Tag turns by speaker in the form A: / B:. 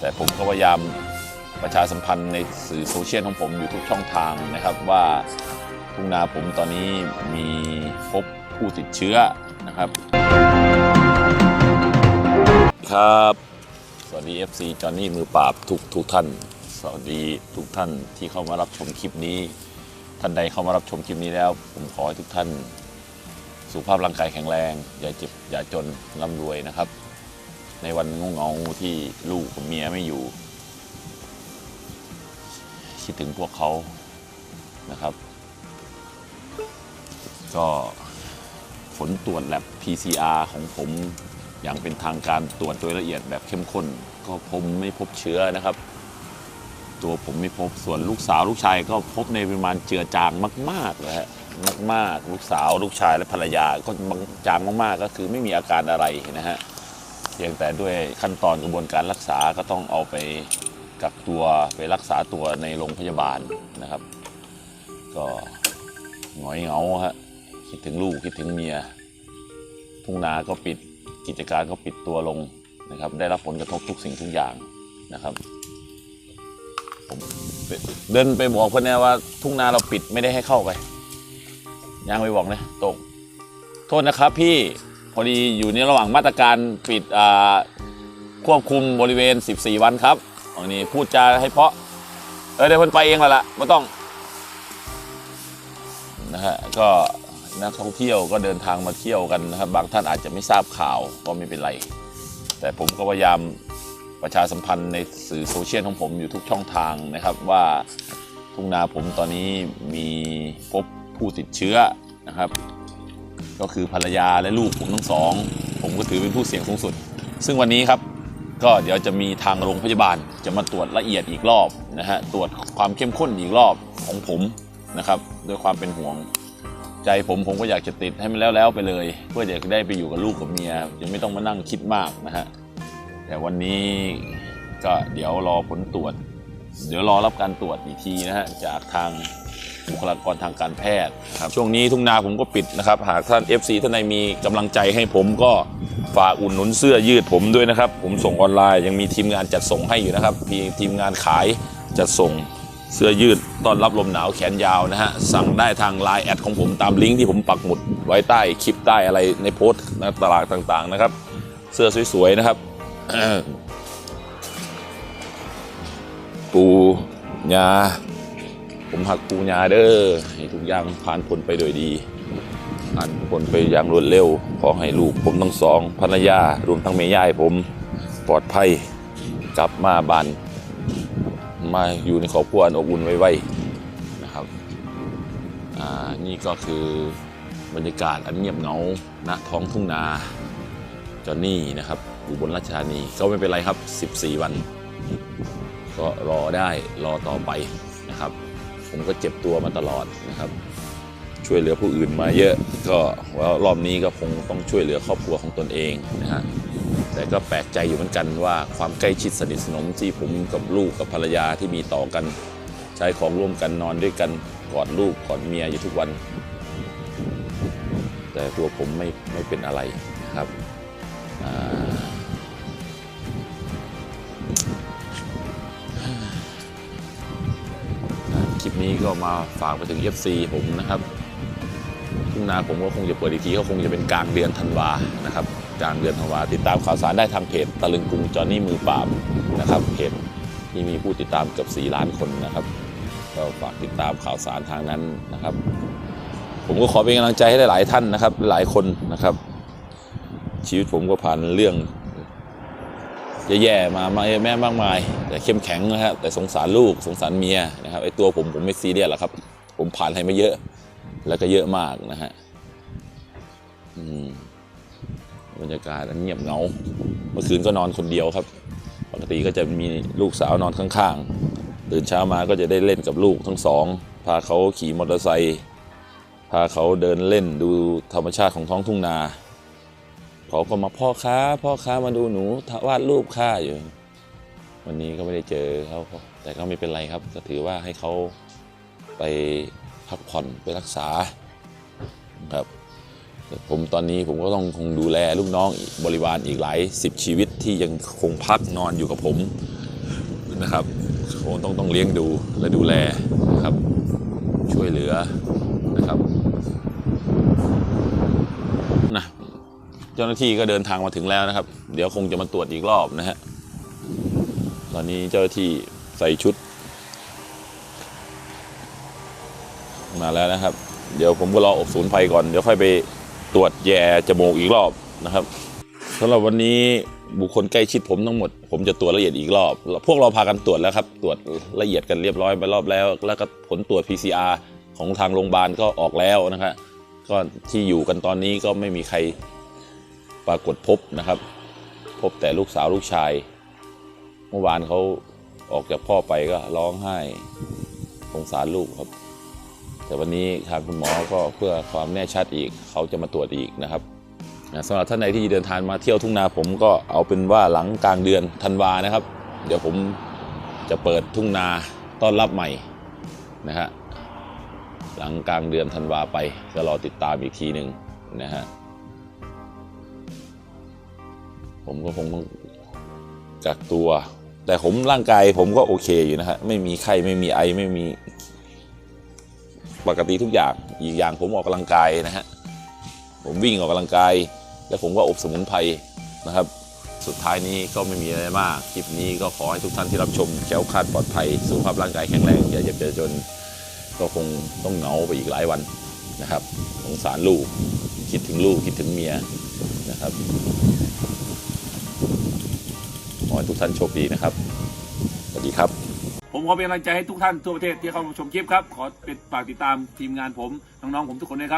A: แต่ผมก็พยายามประชาสัมพันธ์ในสื่อโซเชียลของผมอยู่ทุกช่องทางนะครับว่าทุ่งนาผมตอนนี้มีพบผู้ติดเชื้อนะครับ ครับ สวัสดี FC จอห์นนี่มือปราบทุกทุกท่าน สวัสดีทุกท่านที่เข้ามารับชมคลิปนี้ ท่านใดเข้ามารับชมคลิปนี้แล้ว ผมขอให้ทุกท่าน สุขภาพร่างกายแข็งแรง อย่าเจ็บอย่าจนร่ำรวยนะครับ ในวันงงเงาที่ลูกกับเมียไม่อยู่ คิดถึงพวกเขานะครับ ก็ผลตรวจแลบ PCR ของผมอย่างเป็นทางการตรวจโดยละเอียดแบบเข้มข้น ก็ผมไม่พบเชื้อนะครับ ตัวผมไม่พบส่วนลูกสาวลูกชายก็พบในปริมาณเจือจางมากๆเลยฮะมากๆ ลูกสาวลูกชายและภรรยาก็บางจางมากๆ ก็คือไม่มีอาการอะไรนะฮะ พียงแต่ด้วยขั้นตอนกระบวนการรักษาก็ต้องเอาไปกักตัวไปรักษาตัวในโรงพยาบาลนะครับ ก็หงอยเหงาฮะคิดถึงลูกคิดถึงเมีย ทุ่งนาก็ปิดกิจการก็ปิดตัวลงนะครับ ได้รับผลกระทบทุกสิ่งทุกอย่างนะครับผมเดินไปบอกเพื่อนแน่ว่า ทุ่งนาเราปิดไม่ได้ให้เข้าไปยังไปบอกนะตก โทษนะครับพี่ พอดีอยู่ในระหว่างมาตรการปิดควบคุมบริเวณ 14 วันครับอันนี้พูดจาให้เพาะ เออเดี๋ยวเพิ่นไปเองละละไม่ต้องนะฮะก็นักท่องเที่ยวก็เดินทางมาเที่ยวกันนะครับบางท่านอาจจะไม่ทราบข่าวก็ไม่เป็นไร แต่ผมก็พยายามประชาสัมพันธ์ในสื่อโซเชียลของผมอยู่ทุกช่องทางนะครับว่าทุ่งนาผมตอนนี้มีพบผู้ติดเชื้อนะครับ ก็คือภรรยาและลูกผมทั้งสอง ผมก็ถือเป็นผู้เสี่ยงสูงสุด ซึ่งวันนี้ครับก็เดี๋ยวจะมีทางโรงพยาบาลจะมาตรวจละเอียดอีกรอบนะฮะตรวจความเข้มข้นอีกรอบของผมนะครับด้วยความเป็นห่วงใจผมผมก็อยากจะติดให้มันแล้วแล้วๆไปเลย เพื่อจะได้ไปอยู่กับลูกกับเมียยังไม่ต้องมานั่งคิดมากนะฮะแต่วันนี้ก็เดี๋ยวรอผลตรวจ เดี๋ยวรอรับการตรวจอีกทีนะฮะจากทาง บุคลากรทางการแพทย์ครับช่วงนี้ทุ่งนาผมก็ปิดนะครับ หากท่าน FC ท่านใดมีกำลังใจให้ผมก็ฝากอุ่นหนุนเสื้อยืดผมด้วยนะครับ ผมส่งออนไลน์ยังมีทีมงานจัดส่งให้อยู่นะครับมีทีมงานขายจัดส่งเสื้อยืดต้อนรับลมหนาวแขนยาวนะฮะสั่งได้ทางไลน์แอดของผมตามลิงก์ที่ผมปักหมุดไว้ใต้คลิปใต้อะไรในโพสต์นะตลาดต่างๆนะครับ เสื้อสวยๆนะครับปูยา ผมหักปูยาเด้อให้ทุกอย่างผ่านพ้นไปโดยดีผ่านพ้นไปอย่างรวดเร็ว ขอให้ลูกผมทั้งสองภรรยารวมทั้งเมย่ายผมปลอดภัยกลับมาบ้านมาอยู่ในครอบครัวอันอบอุ่นไว้ๆนะครับอ่านี่ก็คือบรรยากาศอันเงียบเหงาณท้องทุ่งนาจอนนี่นะครับอยู่บนราชธานีก็ไม่เป็นไรครับ 14 วัน ก็รอได้รอต่อไปนะครับ ผมก็เจ็บตัวมาตลอดนะครับ ช่วยเหลือผู้อื่นมาเยอะ ก็ว่ารอบนี้ก็คงต้องช่วยเหลือครอบครัวของตนเองนะฮะแต่ก็แปลกใจอยู่เหมือนกันว่าความใกล้ชิดสนิทสนมที่ผมกับลูกกับภรรยาที่มีต่อกัน ใช้ของร่วมกันนอนด้วยกันกอดลูกกอดเมียอยู่ทุกวัน แต่ตัวผมไม่ไม่เป็นอะไรนะครับอ่า นี้ก็มาฝากไปถึง FC ผมนะครับทุ่งนาผมก็คงจะเปิดอีกทีก็คงจะเป็นกลางเดือนธันวานะครับกลางเดือนธันวาติดตามข่าวสารได้ทางเพจตะลึงกรุงจอนนี่มือปราบนะครับเพจที่มีผู้ติดตามเกือบ4ล้านคนนะครับก็ฝากติดตามข่าวสารทางนั้นนะครับ ผมก็ขอเป็นกำลังใจให้หลายๆท่านนะครับ หลายคนนะครับ ชีวิตผมก็ผ่านเรื่อง แย่ๆมามาแม่มากมาย แต่เข้มแข็งนะครับแต่สงสารลูกสงสารเมียนะครับไอ้ตัวผมผมไม่ซีเรียสหรอกครับ ผมผ่านอะไรมาเยอะ แล้วก็เยอะมากนะฮะอืมบรรยากาศเงียบเงาเมื่อคืนก็นอนคนเดียวครับ ปกติก็จะมีลูกสาวนอนข้างๆตื่นเช้ามาก็จะได้เล่นกับลูกทั้งสองพาเขาขี่มอเตอร์ไซค์พาเขาเดินเล่นดูธรรมชาติของท้องทุ่งนา เขาก็มาพ่อค้าพ่อค้ามาดูหนูวาดรูปค่าอยู่ วันนี้ก็ไม่ได้เจอเขาแต่ก็ไม่เป็นไรครับก็ถือว่าให้เขาไปพักผ่อนไปรักษาครับผมตอนนี้ผมก็ต้องคงดูแลลูกน้องบริวารอีกหลายสิบชีวิตที่ยังคงพักนอนอยู่กับผมนะครับคงต้องต้องเลี้ยงดูและดูแลนะครับ ช่วยเหลือนะครับนะเจ้าหน้าที่ก็เดินทางมาถึงแล้วนะครับ เดี๋ยวคงจะมาตรวจอีกรอบนะฮะตอนนี้เจ้าหน้าที่ใส่ชุด มาแล้วนะครับ เดี๋ยวผมก็รออบศูนย์ภัยก่อนเดี๋ยวค่อยไปตรวจแย่จมูกอีกรอบนะครับสำหรับวันนี้บุคคลใกล้ชิดผมทั้งหมด ผมจะตรวจละเอียดอีกรอบ พวกเราพากันตรวจแล้วครับ ตรวจละเอียดกันเรียบร้อยไปรอบแล้ว แล้วก็ผลตรวจ PCR ของทางโรงพยาบาลก็ออกแล้วนะครับก็ที่อยู่กันตอนนี้ก็ไม่มีใคร ปรากฏพบนะครับ พบแต่ลูกสาวลูกชาย เมื่อวานเขาออกจากพ่อไปก็ร้องไห้สงสารลูกครับ แต่วันนี้ทางคุณหมอก็เพื่อความแน่ชัดอีก เขาจะมาตรวจอีกนะครับนะสำหรับท่านใดที่เดินทางมาเที่ยวทุ่งนาผมก็เอาเป็นว่าหลังกลางเดือนธันวานะครับ เดี๋ยวผมจะเปิดทุ่งนาต้อนรับใหม่นะฮะหลังกลางเดือนธันวาไปก็รอติดตามอีกทีหนึ่งนะฮะ ผมก็คงต้องกักตัว แต่ผมร่างกายผมก็โอเคอยู่นะฮะไม่มีไข้ไม่มีไอไม่มีปกติทุกอย่างอีกอย่างผมออกกำลังกายนะฮะผมวิ่งออกกำลังกาย แล้วผมก็อบสมุนไพรนะครับ สุดท้ายนี้ก็ไม่มีอะไรมาก คลิปนี้ก็ขอให้ทุกท่านที่รับชมแคล้วคาดปลอดภัยสุขภาพร่างกายแข็งแรงอย่าเจ็บอย่าจน ก็คงต้องเหงาไปอีกหลายวันนะครับสงสารลูกคิดถึงลูกคิดถึงเมียนะครับ ขอให้ทุกท่านโชคดีนะครับ สวัสดีครับ
B: ผมขอเป็นกำลังใจให้ทุกท่านทั่วประเทศที่เข้ามาชมคลิปครับ ขอเป็นฝากติดตามทีมงานผม น้องๆผมทุกคนด้วยครับ